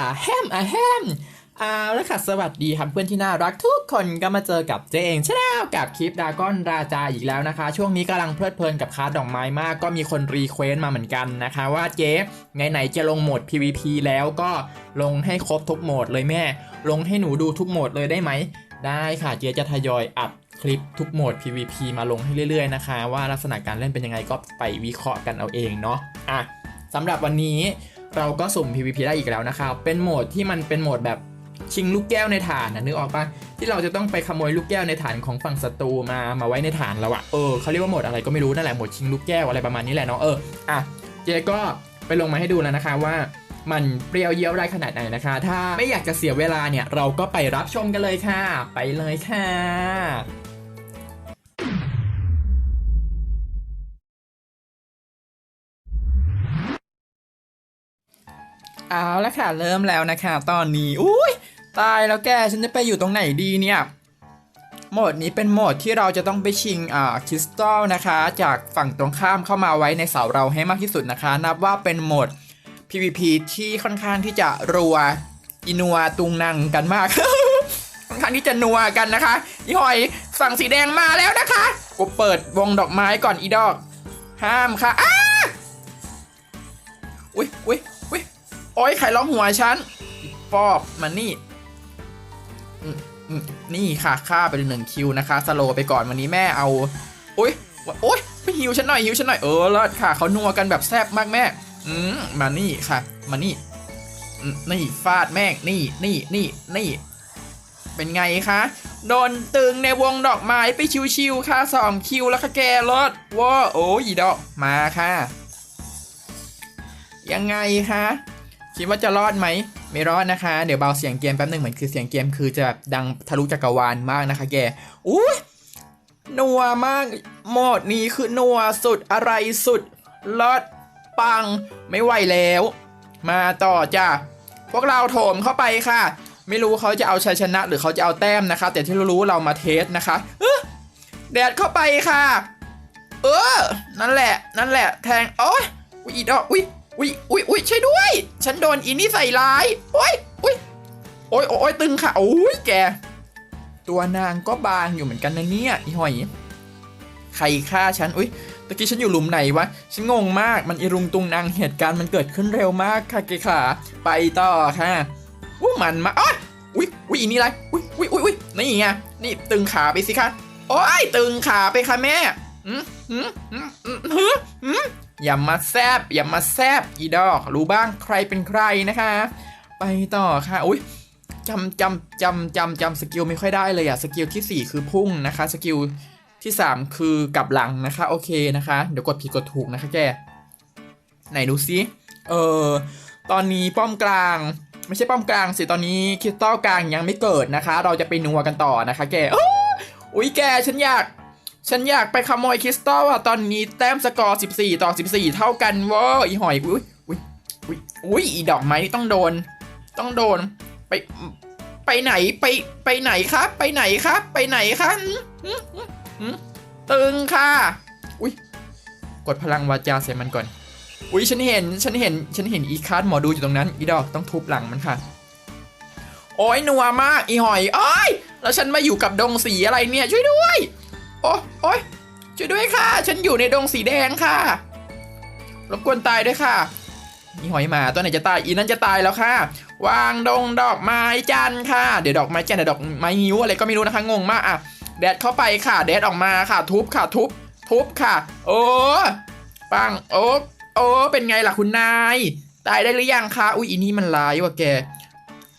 อาแฮมอาแฮมเอาละค่ะสวัสดีครับเพื่อนที่น่ารักทุกคนก็มาเจอกับเจเองชาแนลกับคลิปดากอนราจาอีกแล้วนะคะ ช่วงนี้กำลังเพลิดเพลินกับคาร์ดดอกไม้มากก็มีคนรีเควสมาเหมือนกันนะคะ ว่าเจ๊ไงไหนๆจะลงโหมด PVP แล้วก็ลงให้ครบทุกโหมดเลยแม่ ลงให้หนูดูทุกโหมดเลยได้ไหม ได้ค่ะเจ๊จะทยอยอัดคลิปทุกโหมด PVP มาลงให้เรื่อยๆนะคะ ว่าลักษณะการเล่นเป็นยังไงก็ไปวิเคราะห์กันเอาเองเนาะอะสำหรับวันนี้ เราก็สุ่ม PVP ได้อีกแล้วนะครับ เป็นโหมดที่มันเป็นโหมดแบบชิงลูกแก้วในฐานนะนึกออกปะที่เราจะต้องไปขโมยลูกแก้วในฐานของฝั่งศัตรูมามาไว้ในฐานเราอะเออเขาเรียกว่าโหมดอะไรก็ไม่รู้นั่นแหละโหมดชิงลูกแก้วอะไรประมาณนี้แหละเนาะเอออะเจก็ไปลงมาให้ดูแล้วนะคะว่ามันเปรี้ยวเยี่ยวได้ขนาดไหนนะคะ ถ้าไม่อยากจะเสียเวลาเนี่ย เราก็ไปรับชมกันเลยค่ะ ไปเลยค่ะ เอาละค่ะ เริ่มแล้วนะคะ ตอนนี้อุ้ยตายแล้วแกฉันจะไปอยู่ตรงไหนดีเนี่ยโหมดนี้เป็นโหมดที่เราจะต้องไปชิงอ่าคริสตัลนะคะ จากฝั่งตรงข้ามเข้ามาไว้ในเสาเราให้มากที่สุดนะคะ นับว่าเป็นโหมด PVP ที่ค่อนข้างที่จะรัวอินัวตุงนังกันมากค่อนข้างที่จะนัวกันนะคะอีหอยฝั่งสีแดงมาแล้วนะคะกูเปิดวงดอกไม้ก่อนอีดอก ห้ามค่ะอ้าอุ้ยอุ้ย โอ้ยใครร้องหัวฉันปอบมานี่นี่ค่ะฆ่าไปหนึ่งคิวนะคะ สโลไปก่อนวันนี้แม่เอาโอ้ยโอ้ยไปหิวฉันหน่อยหิวฉันหน่อยเออเลิศค่ะเขานัวกันแบบแซ่บมากแม่อืมมานี่ค่ะ มานี่นี่ฟาดแม่งนี่นี่นี่นี่ เป็นไงคะโดนตึงในวงดอกไม้ไปชิวๆค่ะสองคิวแล้วค่ะแกรถว้าโอ้ยดอกมาค่ะ ยังไงคะ คิดว่าจะรอดไหม ไม่รอดนะคะ เดี๋ยวเบาเสียงเกมแป๊บหนึ่งเหมือนคือเสียงเกมคือจะแบบดังทะลุจักรวาลมากนะคะแกอุ้ยนัวมากโหมดนี้คือนัวสุดอะไรสุดเลิศปังไม่ไหวแล้ว มาต่อจ้ะพวกเราโถมเข้าไปค่ะ ไม่รู้เขาจะเอาชัยชนะ หรือเขาจะเอาแต้มนะคะ แต่ที่รู้เรามาเทสนะคะเออแดดเข้าไปค่ะ เออ นั่นแหละ นั่นแหละ แทงโอ้ยอุ้ยอีดอกอุ้ย อุ้ยอุ้ยอุ้ยช่วยด้วย ฉันโดนอีนี่ใส่ร้ายโอ้ยอุ้ยโอ้ยโอ้ยตึงค่ะโอ้ยแก ตัวนางก็บางอยู่เหมือนกันนะเนี่ยอีหอย ใครฆ่าฉันอุ้ยตะกี้ฉันอยู่หลุมไหนวะ ฉันงงมากมันอีรุงตุงนางเหตุการณ์มันเกิดขึ้นเร็วมากค่ะเกขาไปต่อค่ะอู้มันมาอ้อยอุ้ยอุ้ยอีนี่ไรอุ้ยอุ้ยอุ้ยอุ้ยนี่ไงนี่ตึงขาไปสิคะโอ้ยตึงขาไปค่ะแม่อืมอืมอืมอืมอืม อย่ามาแซบอย่ามาแซบอีดอก รู้บ้างใครเป็นใครนะคะ ไปต่อค่ะอุ้ยจำจำจำจำจำสกิลไม่ค่อยได้เลยอะสกิลที่ 4 คือพุ่งนะคะสกิลที่ 3 คือกลับหลังนะคะโอเคนะคะ เดี๋ยวกดผิดกดถูกนะคะแกไหนดูซิเออตอนนี้ป้อมกลาง ไม่ใช่ป้อมกลางสิตอนนี้คริสตัลกลางยังไม่เกิดนะคะ เราจะไปนัวกันต่อนะคะ แกออุ้ยแกฉันอยาก ฉันอยากไปขโมยคริสตัลอะตอนนี้แต้มสกอร์ 14 ต่อ 14 เท่ากันเว้ยอีหอยอุ้ยอุ้ยอุ้ยอุ้ยอีดอกไม้ต้องโดน ต้องโดน ไป ไปไหนไปไปไหนครับ ไปไหนครับ ไปไหนครับตึงค่ะ อุ้ยกดพลังวาจาใส่มันก่อน อุ้ยฉันเห็นฉันเห็นฉันเห็นอีคาร์ดหมอดูอยู่ตรงนั้นอีดอกต้องทุบหลังมันค่ะ โอ้ยนัวมากอีหอยโอ้ยแล้วฉันมาอยู่กับดงสีอะไรเนี่ยช่วยด้วย โอ้โอ้ยช่วยด้วยค่ะ ฉันอยู่ในดงสีแดงค่ะ รบกวนตายด้วยค่ะอีหอยหมาตัวไหนจะตาย อีนั้นจะตายแล้วค่ะ วางดงดอกไม้จันค่ะ เดี๋ยวดอกไม้จันเดี๋ยวดอกไม้หิวอะไรก็ไม่รู้นะคะ งงมากอะ แดดเข้าไปค่ะ แดดออกมาค่ะ ทุบค่ะ ทุบ ทุบค่ะ โอ้ปัง โอ้โอ้เป็นไงล่ะคุณนาย ตายได้หรือยังคะ อุ้ยอีนี่มันร้ายว่ะแก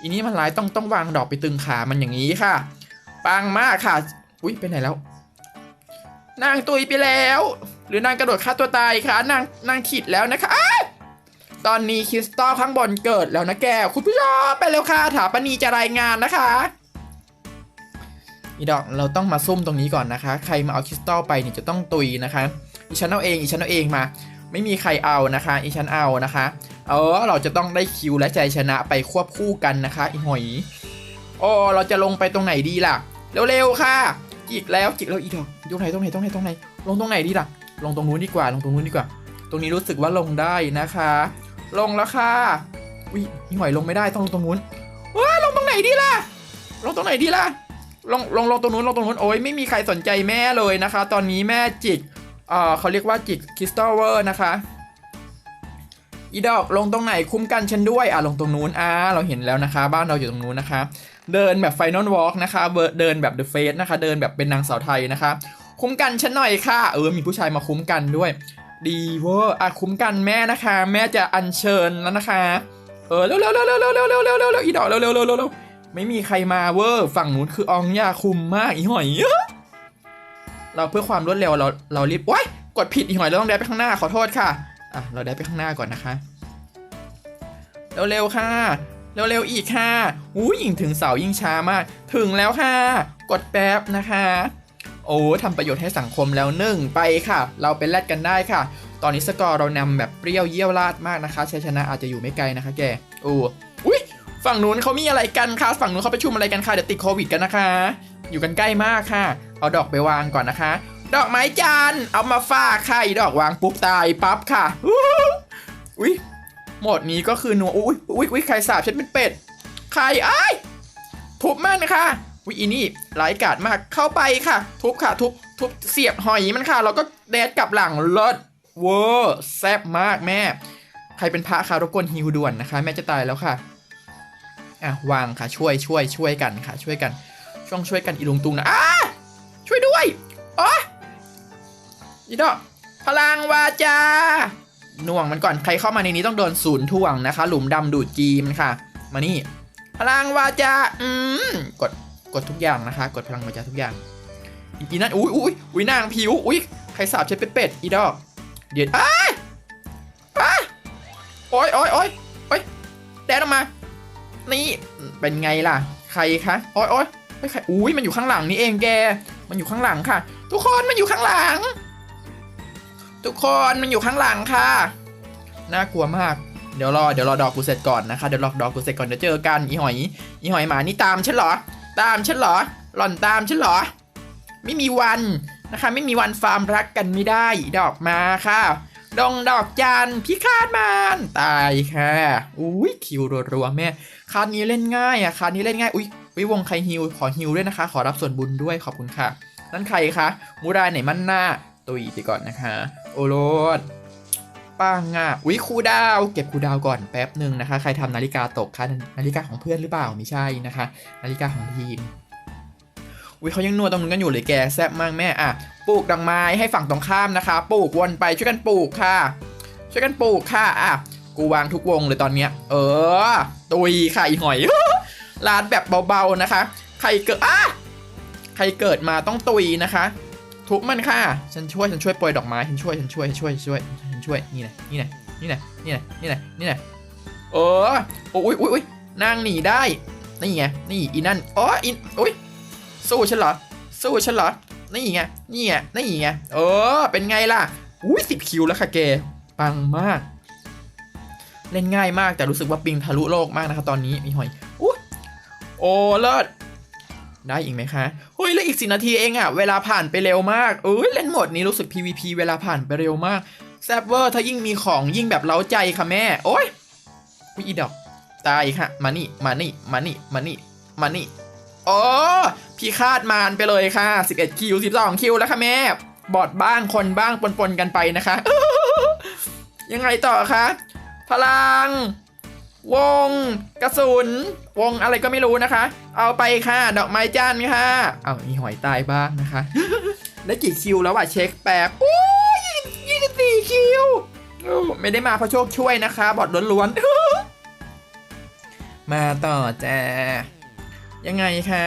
อีนี่มันร้ายต้องต้องวางดอกไปตึงขา มันอย่างนี้ค่ะ ปังมากค่ะ อุ้ยไปไหนแล้ว นางตุยไปแล้ว หรือนางกระโดดฆ่าตัวตายคะนางนางขีดแล้วนะคะอ้าตอนนี้คริสตัลข้างบนเกิดแล้วนะแกคุณผู้ชมไปเร็วค่ะถาปณีจะรายงานนะคะอีดอกเราต้องมาซุ่มตรงนี้ก่อนนะคะ ใครมาเอาคริสตัลไปเนี่ยจะต้องตุยนะคะอีฉันเอาเองอีฉันเอาเองมา ไม่มีใครเอานะคะอีฉันเอานะคะ เออเราจะต้องได้คิวและใจชนะไปควบคู่กันนะคะอีหอยโอ้เราจะลงไปตรงไหนดีล่ะ เร็วๆค่ะ จิกแล้วจิกแล้วอีดอกตรงไหนตรงไหนตรงไหนตรงไหนลงตรงไหนดีล่ะ ลงตรงนู้นดีกว่า ลงตรงนู้นดีกว่า ตรงนี้รู้สึกว่าลงได้นะคะ ลงแล้วค่ะอุ้ยอีหอยลงไม่ได้ต้องลงตรงนู้นว้าลงตรงไหนดีล่ะ ลงตรงไหนดีล่ะลงลงลงตรงนู้นลงตรงนู้นโอ้ยไม่มีใครสนใจแม่เลยนะคะ ตอนนี้แม่จิกเอ่อเขาเรียกว่าจิกคริสตัลเวอร์นะคะอีดอกลงตรงไหนคุ้มกันฉันด้วยอะลงตรงนู้นอ่าเราเห็นแล้วนะคะ บ้านเราอยู่ตรงนู้นนะคะ เดินแบบไฟนอลวอล์กนะคะเดินแบบเดอะเฟสนะคะ เดินแบบเป็นนางสาวไทยนะคะ คุ้มกันฉันหน่อยค่ะ เออ มีผู้ชายมาคุ้มกันด้วย ดีเวอร์อะคุ้มกันแม่นะคะ แม่จะอัญเชิญแล้วนะคะ เออเร็วเร็วเร็วเร็วเร็วเร็วเร็วเร็วเร็วอีดอกเร็วเร็วเร็วเร็วเร็วไม่มีใครมาเวอร์ฝั่งนู้นคืออองยาคุมมากอีหอยเราเพื่อความรวดเร็วเราเรารีบว้ายกดผิดอีหอยเราต้องแดบไปข้างหน้าขอโทษค่ะอะเราแดบไปข้างหน้าก่อนนะคะเร็วๆค่ะ เร็วๆอีกค่ะอู้ยิ่งถึงเสายิ่งช้ามาก ถึงแล้วค่ะ กดแป๊บนะคะ โอ้ทำประโยชน์ให้สังคมแล้วหนึ่งไปค่ะ เราไปแลดกันได้ค่ะ ตอนนี้สกอร์เรานำแบบเปรี้ยวเยี่ยวราดมากนะคะชัยชนะอาจจะอยู่ไม่ไกลนะคะแกโอ้อุ้ยฝั่งนู้นเขามีอะไรกันคะฝั่งนู้นเขาไปชุมอะไรกันคะเดี๋ยวติดโควิดกันนะคะ อยู่กันใกล้มากค่ะ เอาดอกไปวางก่อนนะคะ ดอกไม้จันเอามาฝากค่ะดอกวางปุ๊บตายปั๊บค่ะ หมดนี้ก็คือนัวอุ้ยอุ้ยอุ้ยใครสาบฉันเป็นเป็ดใครไอ้ทุบมันค่ะวิอีนี่ร้ายกาจมากเข้าไปค่ะ ทุบค่ะ ทุบทุบเสียบหอยมันค่ะ แล้วก็แดดกลับหลังเลิศเวอร์แซ่บมากแม่ ใครเป็นพระคะรบกวนฮิวด่วนนะคะ แม่จะตายแล้วค่ะอะวางค่ะช่วยช่วยช่วยกันค่ะ ช่วยกันช่วงช่วยกันอีลุงตุงนะอ้าช่วยด้วยอ๋ออีดอกพลังวาจา น่วงมันก่อนใครเข้ามาในนี้ต้องโดนศูนย์ถ่วงนะคะ หลุมดำดูดจีมันค่ะ มานี่ พลังวาจาอืมกดกดทุกอย่างนะคะ กดพลังวาจาทุกอย่างอีนั่นอุ้ยอุ้ยอุ้ยนางผิวอุ้ยใครสาบฉันเป็นเป็ดอีดอกเดี๋ยวอ้าอ้าโอ้ยโอ้ยโอ้ยโอ้ยแดดออกมา นี่เป็นไงล่ะ ใครคะโอ้ยโอ้ยไม่ใครอุ้ยมันอยู่ข้างหลังนี่เองแก มันอยู่ข้างหลังค่ะ ทุกคนมันอยู่ข้างหลัง ทุกคนมันอยู่ข้างหลังค่ะ น่ากลัวมาก เดี๋ยวรอ เดี๋ยวรอดอกกูเสร็จก่อนนะคะ เดี๋ยวรอดอกกูเสร็จก่อนเดี๋ยวเจอกัน อีหอย อีหอยหมานี่ตามฉันเหรอ ตามฉันเหรอ หล่อนตามฉันเหรอ ไม่มีวันนะคะ ไม่มีวันฟาร์มรักกันไม่ได้ ดอกมาค่ะ ดงดอกจันพิฆาตมารตายค่ะ อุ้ยคิวรัวๆแม่ คาดนี้เล่นง่ายอะคาดนี้เล่นง่าย อุ้ยวิวงใครฮิว ขอฮิวด้วยนะคะ ขอรับส่วนบุญด้วยขอบคุณค่ะ นั่นใครคะ มูราไหนมั่นหน้า ตุยไปก่อนนะคะ โอโรดปังอะอุ้ยครูดาว เก็บครูดาวก่อนแป๊บหนึ่งนะคะ ใครทำนาฬิกาตกคะนาฬิกาของเพื่อนหรือเปล่าไม่ใช่นะคะ นาฬิกาของทีมอุ้ยเขายังนวดตรงนู้นกันอยู่เลยแกแซ่บมากแม่อะปลูกดอกไม้ให้ฝั่งตรงข้ามนะคะปลูกวนไปช่วยกันปลูกค่ะ ช่วยกันปลูกค่ะอะกูวางทุกวงเลยตอนเนี้ย เออ ตุยค่ะอีหอยลาดแบบเบาๆนะคะ ใครเกิดอะใครเกิดมาต้องตุยนะคะ ทุบมันค่ะ ฉันช่วย ฉันช่วยโปรยดอกไม้ ฉันช่วย ฉันช่วย ฉันช่วย ฉันช่วย ฉันช่วย นี่นะนี่นะนี่นะนี่นะนี่นะนี่นะเออโอ้ยอุ้ยอุ้ยนางหนีได้ นี่ไง นี่อีนั่นอ๋ออีอุ้ยสู้ฉันเหรอ สู้ฉันเหรอ นี่ไง นี่ไง นี่ไง เออ เป็นไงล่ะ อุ้ยสิบคิวแล้วค่ะแกปังมาก เล่นง่ายมากแต่รู้สึกว่าปิงทะลุโลกมากนะคะตอนนี้มีหอยอุ้ยโอ้เลิศ ได้อีกไหมคะเฮ้ยแล้วอีกสินาทีเองอะเวลาผ่านไปเร็วมากเอ้ยเล่นโหมดนี้รู้สึก PVP เวลาผ่านไปเร็วมากแซบเวอร์ถ้ายิ่งมีของยิ่งแบบเล้าใจค่ะแม่ โอ้ยวิอีดอกตายค่ะ มานี่ มานี่ มานี่ มานี่ มานี่โอ้พี่คาดมานไปเลยค่ะ 11 คิว 12 คิวแล้วค่ะแม่ บอดบ้างคนบ้างปนๆกันไปนะคะ ยังไงต่อคะ พลัง วงกระสุน วงอะไรก็ไม่รู้นะคะ เอาไปค่ะ ดอกไม้จันทร์ค่ะ เอามีหอยตายบ้างนะคะ ได้กี่คิวแล้วอะเช็คแป๊บโอ้ยยี่สิบสี่คิว ไม่ได้มาเพราะโชคช่วยนะคะ บอดล้วนๆ มาต่อจ้ายังไงคะ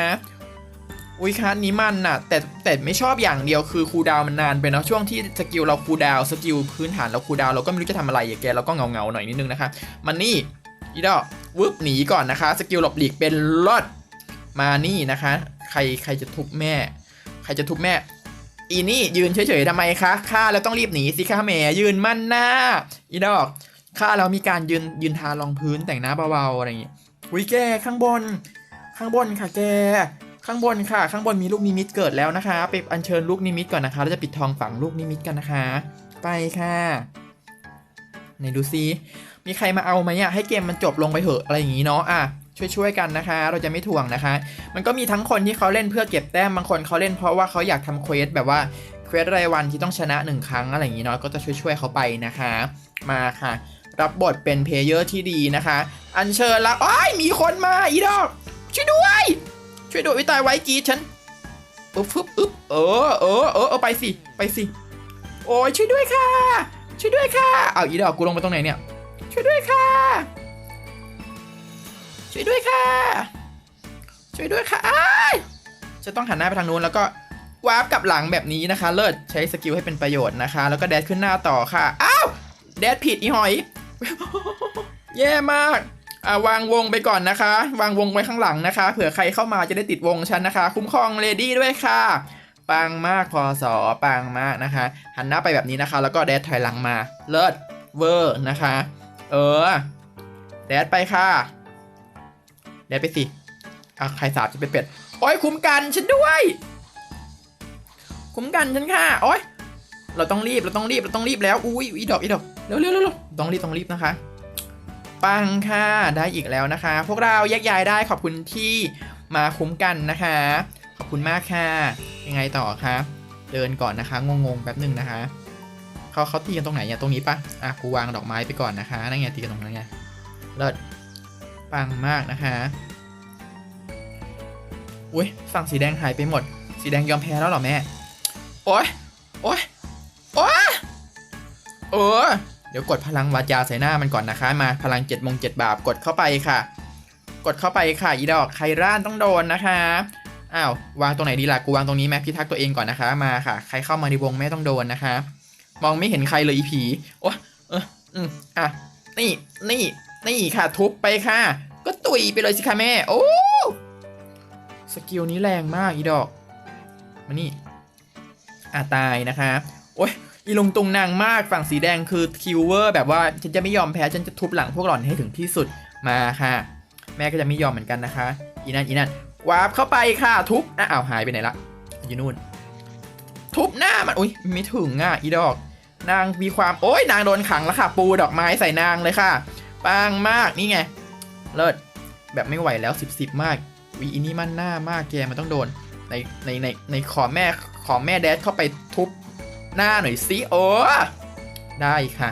อุ้ยคัสนี้มันน่ะ แต่แต่ไม่ชอบอย่างเดียวคือคูดาวมันนานไปเนาะช่วงที่สกิลเราคูดาวสกิลพื้นฐานเราคูดาวเราก็ไม่รู้จะทำอะไรอย่างแกเราก็เงาเงาหน่อยนิดนึงนะคะ มันนี่ อีดอกวึบหนีก่อนนะคะ สกิลหลบหลีกเป็นรอดมานี่นะคะ ใครใครจะทุบแม่ ใครจะทุบแม่ อีนี่ยืนเฉยๆทำไมคะฆ่าแล้วต้องรีบหนีสิคะแหม่ยืนมั่นหน้า อีดอกฆ่าแล้วมีการยืนยืนทารองพื้นแต่งหน้าเบาๆอะไรอย่างงี้อุ้ยแกข้างบน ข้างบนค่ะแกข้างบนค่ะ ข้างบนมีลูกนิมิตเกิดแล้วนะคะไปอัญเชิญลูกนิมิตก่อนนะคะแล้วจะปิดทองฝังลูกนิมิตกันนะคะ ไปค่ะไหนดูซิ มีใครมาเอาไหมอะให้เกมมันจบลงไปเถอะอะไรอย่างนี้เนาะอะช่วยๆกันนะคะ เราจะไม่ถ่วงนะคะ มันก็มีทั้งคนที่เขาเล่นเพื่อเก็บแต้มบางคนเขาเล่นเพราะว่าเขาอยากทำเควสแบบว่าเควสรายวันที่ต้องชนะหนึ่งครั้งอะไรอย่างนี้เนาะก็จะช่วยๆเขาไปนะคะ มาค่ะ รับบทเป็นเพลเยอร์ที่ดีนะคะ อัญเชิญละอ้ายมีคนมาอีดอกช่วยด้วย ช่วยด้วยวิตายไว้กีดฉันอึ๊บฟึบอึ๊บเออเออเออเออไปสิไปสิโอ้ยช่วยด้วยค่ะ ช่วยด้วยค่ะเอาอีดอกกูลงไปตรงไหนเนี่ย ช่วยด้วยค่ะ ช่วยด้วยค่ะ ช่วยด้วยค่ะอ้ายจะต้องหันหน้าไปทางนู้นแล้วก็วาร์ปกลับหลังแบบนี้นะคะ เลิศใช้สกิลให้เป็นประโยชน์นะคะ แล้วก็แดดขึ้นหน้าต่อค่ะ อ้าวแดดผิดอีหอย แย่มากอ่าวางวงไปก่อนนะคะ วางวงไว้ข้างหลังนะคะ เผื่อใครเข้ามาจะได้ติดวงฉันนะคะ คุ้มครองเลดี้ด้วยค่ะ ปังมากพอสอปังมากนะคะ หันหน้าไปแบบนี้นะคะ แล้วก็แดดถอยหลังมา เลิศเวอร์นะคะ เออ แดดไปค่ะ แดดไปสิอะใครสาบจะเป็นเป็ด โอ้ยคุ้มกันฉันด้วย คุ้มกันฉันค่ะ โอ้ยเราต้องรีบ เราต้องรีบ เราต้องรีบแล้ว อุ้ยอีดอกอีดอกเร็วเร็วเร็วต้องรีบ ต้องรีบนะคะ ปังค่ะ ได้อีกแล้วนะคะ พวกเราแยกย้ายได้ ขอบคุณที่มาคุ้มกันนะคะ ขอบคุณมากค่ะ ยังไงต่อคะ เดินก่อนนะคะ งงๆ แป๊บหนึ่งนะคะ เขาเขาตีกันตรงไหนเนี่ยตรงนี้ปะอะกูวางดอกไม้ไปก่อนนะคะนั่นไงตีกันตรงนั้นไงเลิศปังมากนะคะอุ้ยฝั่งสีแดงหายไปหมด สีแดงยอมแพ้แล้วหรอแม่โอ๊ยโอ๊ยโอ๊ยเออเดี๋ยวกดพลังวาจาใส่หน้ามันก่อนนะคะ มาพลังเจ็ดมงเจ็ดบาปกดเข้าไปค่ะ กดเข้าไปค่ะอีดอกใครร่านต้องโดนนะคะอ้าววางตรงไหนดีล่ะกูวางตรงนี้แม่พิทักษ์ตัวเองก่อนนะคะ มาค่ะ ใครเข้ามาในวงไม่ต้องโดนนะคะ มองไม่เห็นใครเลยอีผีโอ้เอออืมอะนี่นี่นี่ค่ะ ทุบไปค่ะ ก็ตุยไปเลยสิค่ะแม่ โอ้สกิลนี้แรงมากอีดอกมานี่อะตายนะคะโอ้ยอีลงตุงนางมากฝั่งสีแดงคือคิวเวอร์แบบว่าฉันจะไม่ยอมแพ้ฉันจะทุบหลังพวกหล่อนให้ถึงที่สุดมาค่ะ แม่ก็จะไม่ยอมเหมือนกันนะคะ อีนั่นอีนั่นวาร์ปเข้าไปค่ะ ทุบอะอ้าวหายไปไหนละอยู่นู่น ทุบหน้ามันอุ้ยไม่ถึงอะอีดอก นางมีความโอ้ยนางโดนขังแล้วค่ะ ปูดอกไม้ใส่นางเลยค่ะ ปังมากนี่ไง เลิศแบบไม่ไหวแล้วสิบสิบมากวีอีนี่มันหน้ามากแกมันต้องโดนในในในในขอแม่ขอแม่แดดเข้าไปทุบหน้าหน่อยสิโอ้ได้ค่ะ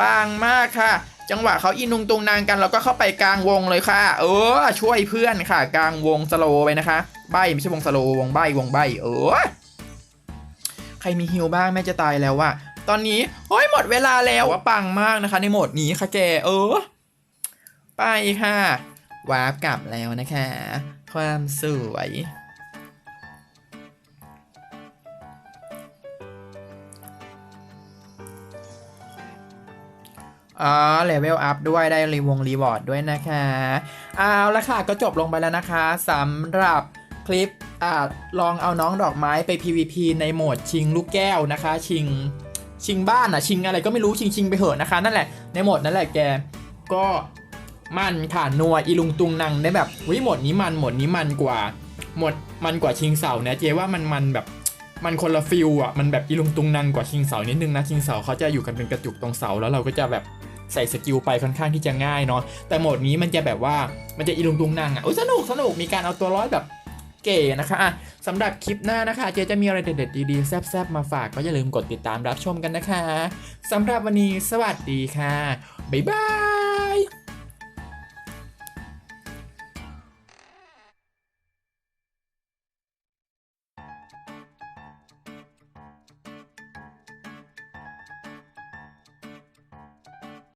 ปังมากค่ะ จังหวะเขาอินุงตุงนางกันเราก็เข้าไปกลางวงเลยค่ะ เออ ช่วยเพื่อนค่ะ กลางวงสโลไปนะคะ ใบไม่ใช่วงสโลว์วงใบวงใบเออใครมีฮิวบ้างแม่จะตายแล้วว่ะ ตอนนี้โอ้ยหมดเวลาแล้วว่าปังมากนะคะ ในโหมดนี้ค่ะแกเออ ไปค่ะวาร์ปกลับแล้วนะคะ ความสวย อ๋อเลเวลอัพด้วยได้รีวงรีวอร์ดด้วยนะคะเอาละค่ะก็จบลงไปแล้วนะคะสำหรับคลิปอลองเอาน้องดอกไม้ไป PVP ในโหมดชิงลูกแก้วนะคะ ชิง ชิงบ้านอะชิงอะไรก็ไม่รู้ชิงชิงไปเหอะนะคะนั่นแหละในโหมดนั่นแหละแกก็มันค่ะนัวอีลุงตุงนังได้แบบวิหมดนี้มันหมดนี้มันกว่าหมดมันกว่าชิงเสาเนะเจว่ามันมันแบบมันคนละฟิลอะมันแบบอีลุงตุงนังกว่าชิงเสานิดนึงนะชิงเสาเขาจะอยู่กันเป็นกระจุกตรงเสาแล้วเราก็จะแบบใส่สกิลไปค่อนข้างที่จะง่ายเนาะแต่โหมดนี้มันจะแบบว่ามันจะอีลุงตุงนังอะโอ้ยสนุกสนุกมีการเอาตัวร้อยแบบ เก๋นะคะอะสำหรับคลิปหน้านะคะ เจจะมีอะไรเด็ดๆดีๆแซ่บๆมาฝากก็อย่าลืมกดติดตามรับชมกันนะคะสำหรับวันนี้สวัสดีค่ะ บ๊ายบาย